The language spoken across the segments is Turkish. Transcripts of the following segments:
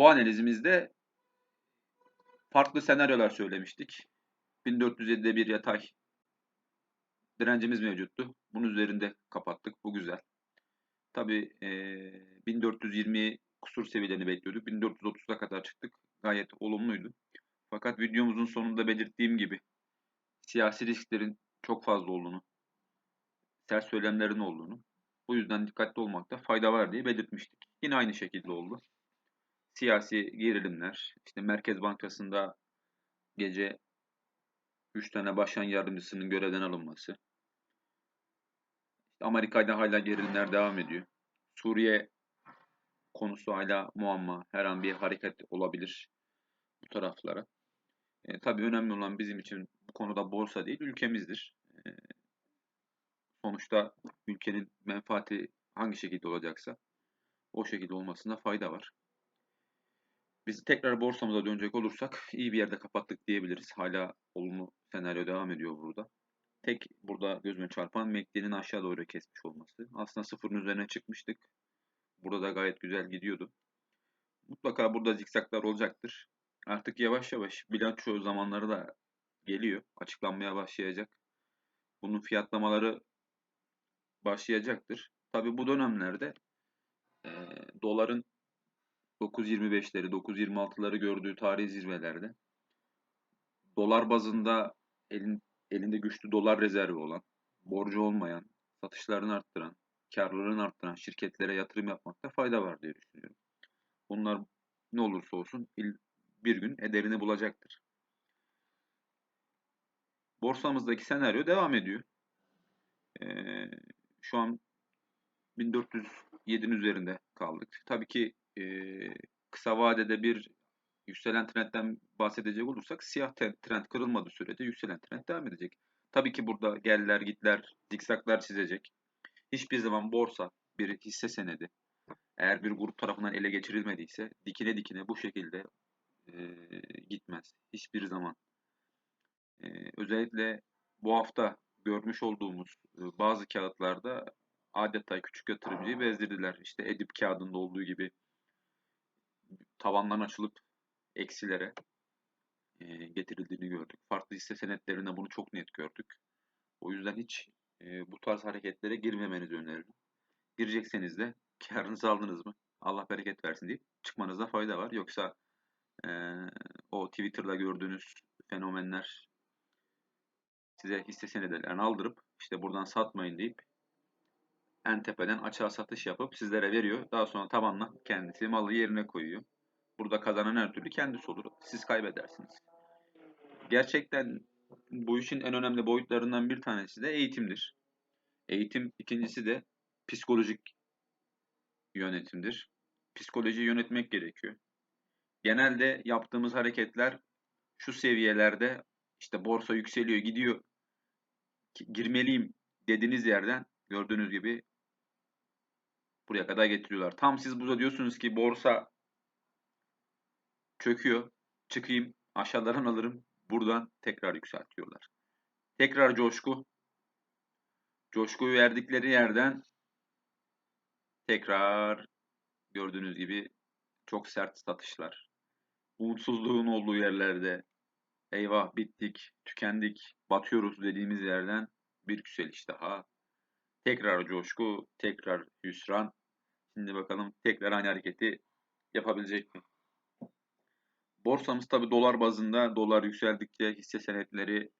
Bu analizimizde farklı senaryolar söylemiştik. 1407'de bir yatay direncimiz mevcuttu. Bunun üzerinde kapattık. Bu güzel. Tabi e, 1420 kusur seviyelerini bekliyorduk. 1430'a kadar çıktık. Gayet olumluydu. Fakat videomuzun sonunda belirttiğim gibi siyasi risklerin çok fazla olduğunu, sert söylemlerin olduğunu, bu yüzden dikkatli olmakta fayda var diye belirtmiştik. Yine aynı şekilde oldu. Siyasi gerilimler, işte Merkez Bankası'nda gece 3 tane başkan yardımcısının görevden alınması, Amerika'da hala gerilimler devam ediyor. Suriye konusu hala muamma. Her an bir hareket olabilir bu taraflara. E, tabii önemli olan bizim için bu konuda borsa değil, ülkemizdir. E, sonuçta ülkenin menfaati hangi şekilde olacaksa o şekilde olmasında fayda var. Biz tekrar borsamıza dönecek olursak iyi bir yerde kapattık diyebiliriz. Hala olumlu senaryo devam ediyor burada. Tek burada gözüme çarpan MACD'nin aşağı doğru kesmiş olması. Aslında sıfırın üzerine çıkmıştık. Burada da gayet güzel gidiyordu. Mutlaka burada zikzaklar olacaktır. Artık yavaş yavaş bilanço zamanları da geliyor. Açıklanmaya başlayacak. Bunun fiyatlamaları başlayacaktır. Tabi bu dönemlerde e, doların 9.25'leri, 9.26'ları gördüğü tarih zirvelerde dolar bazında elin, elinde güçlü dolar rezervi olan, borcu olmayan, satışlarını arttıran, karlarını arttıran şirketlere yatırım yapmakta fayda var diye düşünüyorum. Bunlar ne olursa olsun bir gün ederini bulacaktır. Borsamızdaki senaryo devam ediyor. Ee, şu an 1407'nin üzerinde kaldık. Tabii ki e, kısa vadede bir yükselen trendten bahsedecek olursak siyah trend kırılmadığı sürece yükselen trend devam edecek. Tabii ki burada geller gitler zikzaklar çizecek. Hiçbir zaman borsa bir hisse senedi eğer bir grup tarafından ele geçirilmediyse dikine dikine bu şekilde e, gitmez. Hiçbir zaman. E, özellikle bu hafta görmüş olduğumuz e, bazı kağıtlarda adeta küçük yatırımcıyı bezdirdiler. İşte Edip kağıdında olduğu gibi tavandan açılıp eksilere e, getirildiğini gördük. Farklı hisse senetlerinde bunu çok net gördük. O yüzden hiç e, bu tarz hareketlere girmemenizi öneririm. Girecekseniz de karınızı aldınız mı? Allah bereket versin deyip çıkmanızda fayda var. Yoksa e, o Twitter'da gördüğünüz fenomenler size hisse senedilerini aldırıp işte buradan satmayın deyip en tepeden açığa satış yapıp sizlere veriyor. Daha sonra tabanla kendisi malı yerine koyuyor. Burada kazanan her türlü kendisi olur. Siz kaybedersiniz. Gerçekten bu işin en önemli boyutlarından bir tanesi de eğitimdir. Eğitim ikincisi de psikolojik yönetimdir. Psikolojiyi yönetmek gerekiyor. Genelde yaptığımız hareketler şu seviyelerde işte borsa yükseliyor gidiyor girmeliyim dediğiniz yerden gördüğünüz gibi buraya kadar getiriyorlar. Tam siz burada diyorsunuz ki borsa çöküyor. Çıkayım aşağıdan alırım. Buradan tekrar yükseltiyorlar. Tekrar coşku. Coşkuyu verdikleri yerden tekrar gördüğünüz gibi çok sert satışlar. Umutsuzluğun olduğu yerlerde eyvah bittik, tükendik, batıyoruz dediğimiz yerden bir yükseliş daha. Tekrar coşku, tekrar hüsran. Şimdi bakalım tekrar aynı hareketi yapabilecek mi? Borsamız tabi dolar bazında dolar yükseldikçe hisse senetleri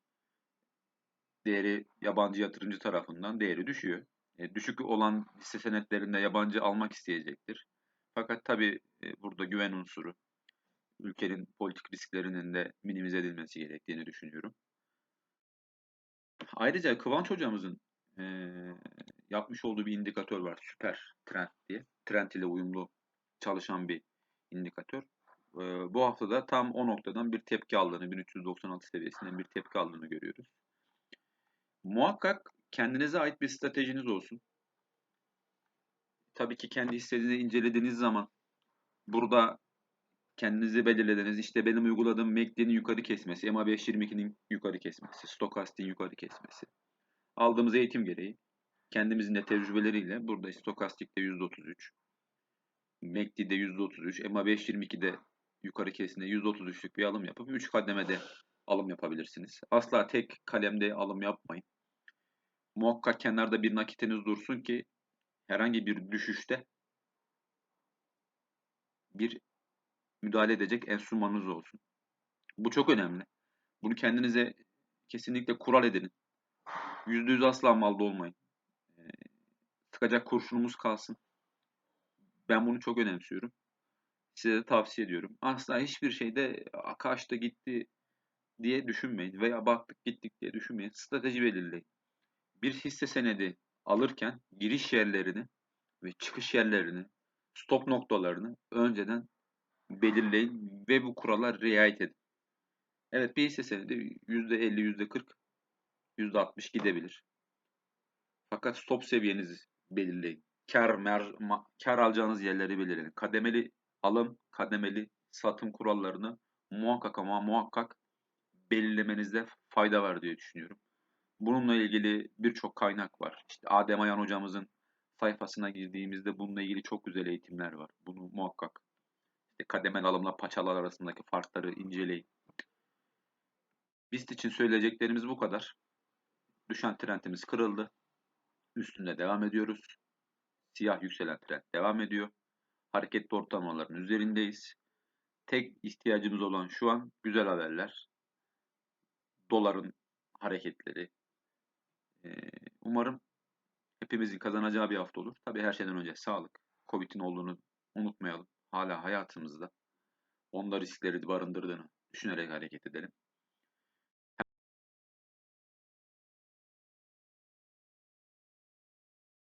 değeri yabancı yatırımcı tarafından değeri düşüyor. E, düşük olan hisse senetlerinde yabancı almak isteyecektir. Fakat tabi e, burada güven unsuru, ülkenin politik risklerinin de minimize edilmesi gerektiğini düşünüyorum. Ayrıca Kıvanç hocamızın e, yapmış olduğu bir indikatör var. Süper Trend diye. Trend ile uyumlu çalışan bir indikatör. E, bu haftada tam o noktadan bir tepki aldığını, 1396 seviyesinden bir tepki aldığını görüyoruz. Muhakkak kendinize ait bir stratejiniz olsun. Tabii ki kendi hissenizi incelediğiniz zaman burada kendinizi belirlediniz. İşte benim uyguladığım MACD'nin yukarı kesmesi, MA522'nin yukarı kesmesi, Stokastik'in yukarı kesmesi. Aldığımız eğitim gereği kendimizin de tecrübeleriyle burada Stokastik'te %33, MACD'de %33, EMA 522'de yukarı kesinde %33'lük bir alım yapıp 3 kademede alım yapabilirsiniz. Asla tek kalemde alım yapmayın. Muhakkak kenarda bir nakitiniz dursun ki herhangi bir düşüşte bir müdahale edecek enstrümanınız olsun. Bu çok önemli. Bunu kendinize kesinlikle kural edinin. %100 asla malda olmayın. Ee, sıkacak kurşunumuz kalsın. Ben bunu çok önemsiyorum. Size de tavsiye ediyorum. Asla hiçbir şeyde kaçtı gitti diye düşünmeyin veya baktık gittik diye düşünmeyin. Strateji belirleyin. Bir hisse senedi alırken giriş yerlerini ve çıkış yerlerini, stop noktalarını önceden belirleyin ve bu kurala riayet edin. Evet bir hisse senedi %50, %40, %60 gidebilir. Fakat stop seviyenizi belirleyin. Kar, mer, ma, kar alacağınız yerleri belirleyin. Kademeli alım, kademeli satım kurallarını muhakkak ama muhakkak belirlemenizde fayda var diye düşünüyorum. Bununla ilgili birçok kaynak var. İşte Adem Ayan hocamızın sayfasına girdiğimizde bununla ilgili çok güzel eğitimler var. Bunu muhakkak işte kademeli alımla paçalar arasındaki farkları inceleyin. BIST için söyleyeceklerimiz bu kadar. Düşen trendimiz kırıldı. Üstünde devam ediyoruz. Siyah yükselen trend devam ediyor. Hareketli ortalamaların üzerindeyiz. Tek ihtiyacımız olan şu an güzel haberler. Doların hareketleri. Ee, umarım hepimizin kazanacağı bir hafta olur. Tabii her şeyden önce sağlık. Covid'in olduğunu unutmayalım. Hala hayatımızda. Onda riskleri barındırdığını düşünerek hareket edelim.